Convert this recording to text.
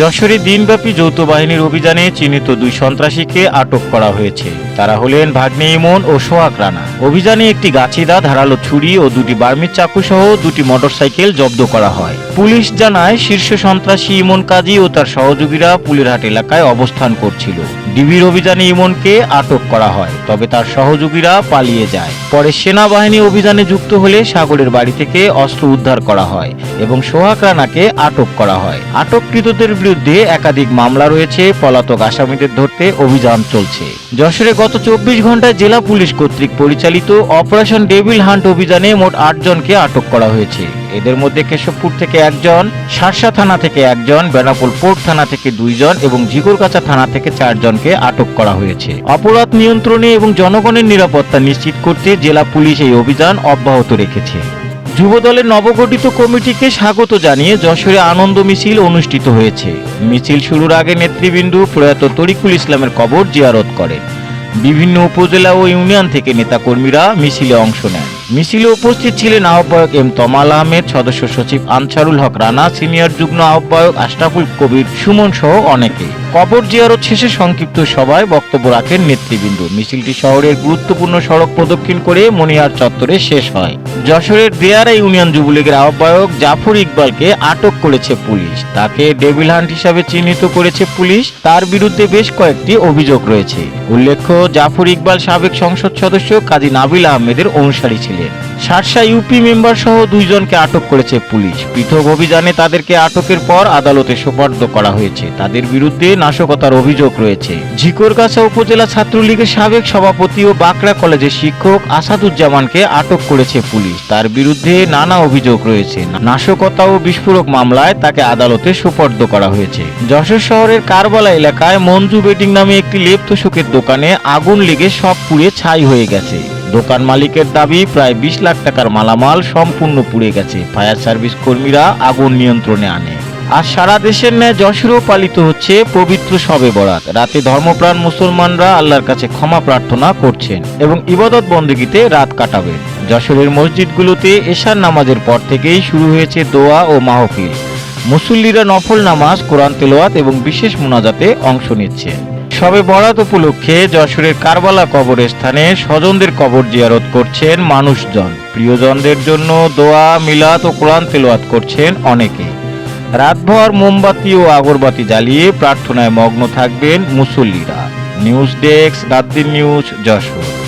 যশোরে দিনব্যাপী যৌথ বাহিনীর অভিযানে চিহ্নিত দুই সন্ত্রাসীকে আটক করা হয়েছে। তারা হলেন ভাগ্নে ইমন ও সোহাগ রানা। অভিযানে একটি গাছিদা, ধারালো ছুরি ও দুটি বার্মির চাকু সহ দুটি মোটরসাইকেল জব্দ করা হয়। পুলিশ জানায়, শীর্ষ সন্ত্রাসী ইমন কাজী ও তার সহযোগীরা পুলেরহাট এলাকায় অবস্থান করছিল। ডিবির অভিযানে ইমনকে আটক করা হয়, তবে তার সহযোগীরা পালিয়ে যায়। পরে সেনাবাহিনী অভিযানে যুক্ত হলে সাগরের বাড়ি থেকে অস্ত্র উদ্ধার করা হয় এবং সোহাগ রানাকে আটক করা হয়। আটককৃতদের বিরুদ্ধে একাধিক মামলা রয়েছে, পলাতক আসামিদের ধরতে অভিযান চলছে। যশোরে গত চব্বিশ ঘন্টায় জেলা পুলিশ কর্তৃক পরিচালিত অপারেশন ডেভিল হান্ট অভিযানে মোট আট জনকে আটক করা হয়েছে। এদের মধ্যে কেশবপুর থেকে একজন শার্শা থানা থেকে একজন, বেনাপোল পোর্ট থানা থেকে দুইজন এবং ঝিকুরকাছা থানা থেকে চারজনকে আটক করা হয়েছে। অপরাধ নিয়ন্ত্রণে এবং জনগণের নিরাপত্তা নিশ্চিত করতে জেলা পুলিশ এই অভিযান অব্যাহত রেখেছে। যুবদলের নবগঠিত কমিটিকে স্বাগত জানিয়ে যশোরে আনন্দ মিছিল অনুষ্ঠিত হয়েছে। মিছিল শুরুর আগে নেতৃবৃন্দ প্রয়াত তরিকুল ইসলামের কবর জিয়ারত করেন। বিভিন্ন উপজেলা ও ইউনিয়ন থেকে নেতাকর্মীরা মিছিলে অংশ নেন। মিছিলে উপস্থিত ছিলেন আহ্বায়ক এম তমাল আহমেদ, সদস্য সচিব আনসারুল হক রানা, সিনিয়র যুগ্ম আহ্বায়ক আশরাফুল কবির, সুমন সহ অনেকে। কবর জিয়ারত শেষে সংক্ষিপ্ত সভায় বক্তব্য রাখেন নেতৃবৃন্দ। মিছিলটি শহরের গুরুত্বপূর্ণ সড়ক প্রদক্ষিণ করে মনিহার চত্বরে শেষ হয়। যশোরের দেয়ারা ইউনিয়ন যুবলীগের আহ্বায়ক জাফর ইকবালকে আটক করেছে পুলিশ। তাকে ডেভিল হান্ট হিসাবে চিহ্নিত করেছে পুলিশ। তার বিরুদ্ধে বেশ কয়েকটি অভিযোগ রয়েছে। উল্লেখ্য, জাফর ইকবাল সাবেক সংসদ সদস্য কাজী নাবিল আহমেদের অনুসারী ছিলেন। শার্শা ইউপি মেম্বার সহ দুইজনকে আটক করেছে পুলিশ। পৃথক অভিযানে তাদেরকে আটকের পর আদালতে সোপর্দ করা হয়েছে। তাদের বিরুদ্ধে নাশকতার অভিযোগ রয়েছে। ঝিকরগাছা উপজেলা ছাত্রলীগের সাবেক সভাপতি ও বাঁকড়া কলেজের শিক্ষক আসাদুজ্জামানকে আটক করেছে পুলিশ। তার বিরুদ্ধে নানা অভিযোগ রয়েছে। নাশকতা ও বিস্ফোরক মামলায় তাকে আদালতে সোপর্দ করা হয়েছে। যশোর শহরের কারবালা এলাকায় মঞ্জু বেটিং নামে একটি লেপ তোষকের দোকানে আগুন লেগে সব পুড়ে ছাই হয়ে গেছে। দোকান মালিকের দাবি, প্রায় বিশ লাখ টাকার মালামাল সম্পূর্ণ পুড়ে গেছে। ফায়ার সার্ভিস কর্মীরা আগুন নিয়ন্ত্রণে আনে। আর সারা দেশের ন্যায় যশোরেও পালিত হচ্ছে পবিত্র শবে বরাত। রাতে ধর্মপ্রাণ মুসলমানরা আল্লাহর কাছে ক্ষমা প্রার্থনা করছেন এবং ইবাদত বন্দীগীতে রাত কাটাবেন যশোরের মসজিদগুলোতে এশার নামাজের পর থেকেই শুরু হয়েছে দোয়া ও মাহফিল। মুসল্লিরা নফল নামাজ, কোরআন তেলোয়াত এবং বিশেষ মোনাজাতে অংশ নিচ্ছেন। সবে বরাত উপলক্ষে যশোরের কারবালা কবরের স্থানে স্বজনদের কবর জিয়ারত করছেন মানুষজন। প্রিয়জনদের জন্য দোয়া মিলাত ও কোরআন তেলোয়াত করছেন অনেকে। রাতভর মোমবাতি ও আগরবাতি জ্বালিয়ে প্রার্থনায় মগ্ন থাকবেন মুসল্লিরা। নিউজ ডেস্ক রাত্রি নিউজ, যশোর।